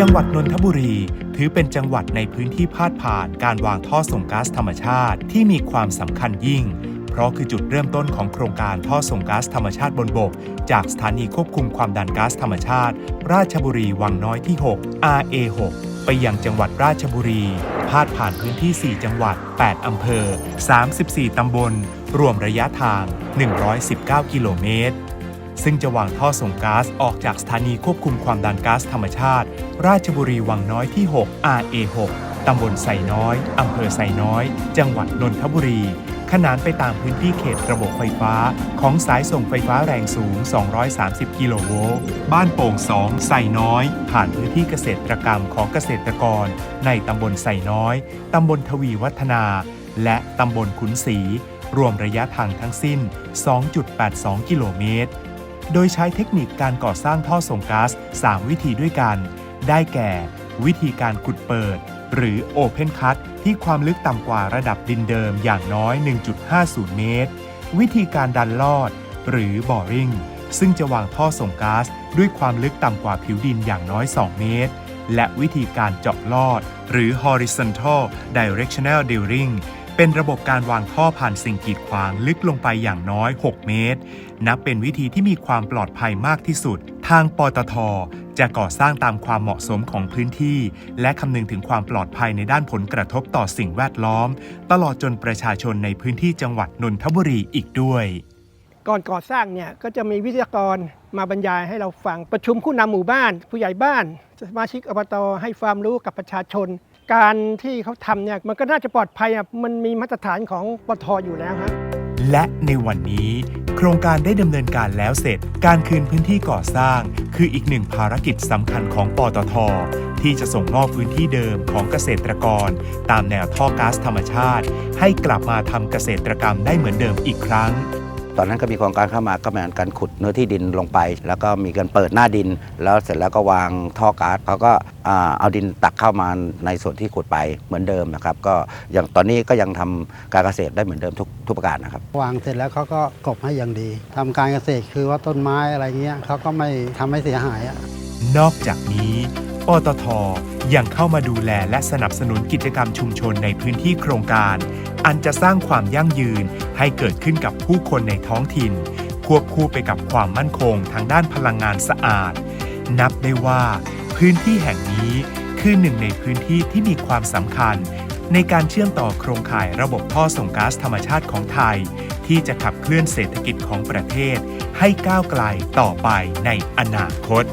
จังหวัดนนทบุรี ถือเป็นจังหวัดในพื้นที่พาดผ่านการวางท่อส่งก๊าซธรรมชาติที่มีความสำคัญยิ่ง เพราะคือจุดเริ่มต้นของโครงการท่อส่งก๊าซธรรมชาติบนบก จากสถานีควบคุมความดันก๊าซธรรมชาติ ราชบุรีวังน้อยที่ 6 RA6 ไปยังจังหวัดราชบุรี พาดผ่านพื้นที่ 4 จังหวัด 8 อำเภอ 34 ตำบล รวมระยะทาง 119 กิโลเมตร ซึ่งจะวางท่อส่งก๊าซออกจากสถานีควบคุมความดันก๊าซธรรมชาติ ราชบุรีวังน้อยที่ 6 RA6 ตำบลไซน้อย อำเภอไซน้อย จังหวัดนนทบุรี ขนานไปตามพื้นที่เขตระบบไฟฟ้า ของสายส่งไฟฟ้าแรงสูง 230 กิโลโวลต์ บ้านโป่ง 2 ไซน้อย ผ่านพื้นที่เกษตรกรรมของเกษตรกร ในตำบลไซน้อย ตำบลทวีวัฒนา และตำบลขุนศรีรวมระยะทางทั้งสิ้น 2.82 กิโลเมตร โดยใช้เทคนิคการก่อสร้างท่อส่งก๊าซ 3 วิธีด้วยกัน ได้แก่ วิธีการขุดเปิด หรือ Open Cut ที่ความลึกต่ำกว่าระดับดินเดิมอย่างน้อย 1.50 เมตร วิธีการดันลอด หรือ Boring ซึ่งจะวางท่อส่งก๊าซด้วยความลึกต่ำกว่าผิวดินอย่างน้อย 2 เมตร และวิธีการเจาะลอด หรือ Horizontal Directional Drilling เป็นระบบการวางท่อผ่านสิ่งกีดขวางลึกลงไปอย่างน้อย 6 เมตร นับเป็นวิธีที่มีความปลอดภัยมากที่สุด ทางปตท จะก่อสร้างตามความเหมาะสมของพื้นที่ และคำนึงถึงความปลอดภัยในด้านผลกระทบต่อสิ่งแวดล้อม ตลอดจนประชาชนในพื้นที่จังหวัดนนทบุรีอีกด้วย ก่อนก่อสร้างเนี่ยก็จะมีวิทยากรมาบรรยายให้เราฟังประชุมผู้นำหมู่บ้าน ผู้ใหญ่บ้าน สมาชิกอบตให้ความรู้กับประชาชน การที่เขาทำเนี่ยมันก็น่าจะปลอดภัยอะมันมีมาตรฐานของปตทอยู่แล้วครับและในวันนี้ โครงการได้ดำเนินการแล้วเสร็จ การคืนพื้นที่ก่อสร้าง คืออีกหนึ่งภารกิจสำคัญของปตท ที่จะส่งมอบพื้นที่เดิมของเกษตรกร ตามแนวท่อก๊าซธรรมชาติ ให้กลับมาทำเกษตรกรรมได้เหมือนเดิมอีกครั้ง ตอนนั้นก็มีโครงการเข้ามาก็เหมือนการขุดเนื้อที่ดินลงไป แล้วก็มีการเปิดหน้าดิน แล้วเสร็จแล้วก็วางท่อก๊าซเขาก็อ่าเอาดินตักเข้ามาในส่วนที่ขุดไปเหมือนเดิมนะครับก็อย่างตอนนี้ก็ยังทำการเกษตรได้เหมือนเดิมทุกทุกประการนะครับ วางเสร็จแล้วเขาก็กลบให้อย่างดีทำการเกษตรคือว่าต้นไม้อะไรเงี้ยเขาก็ไม่ทำให้เสียหายอะนอกจากนี้ปตทยังเข้ามาดูแลและสนับสนุนกิจกรรมชุมชนในพื้นที่โครงการ อันจะสร้างความยั่งยืนให้เกิดขึ้นกับผู้คนในท้องถิ่น ควบคู่ไปกับความมั่นคงทางด้านพลังงานสะอาด นับได้ว่า พื้นที่แห่งนี้คือหนึ่งในพื้นที่ที่มีความสำคัญ ในการเชื่อมต่อโครงข่ายระบบท่อส่งก๊าซธรรมชาติของไทย ที่จะขับเคลื่อนเศรษฐกิจของประเทศ ให้ก้าวไกลต่อไปในอนาคต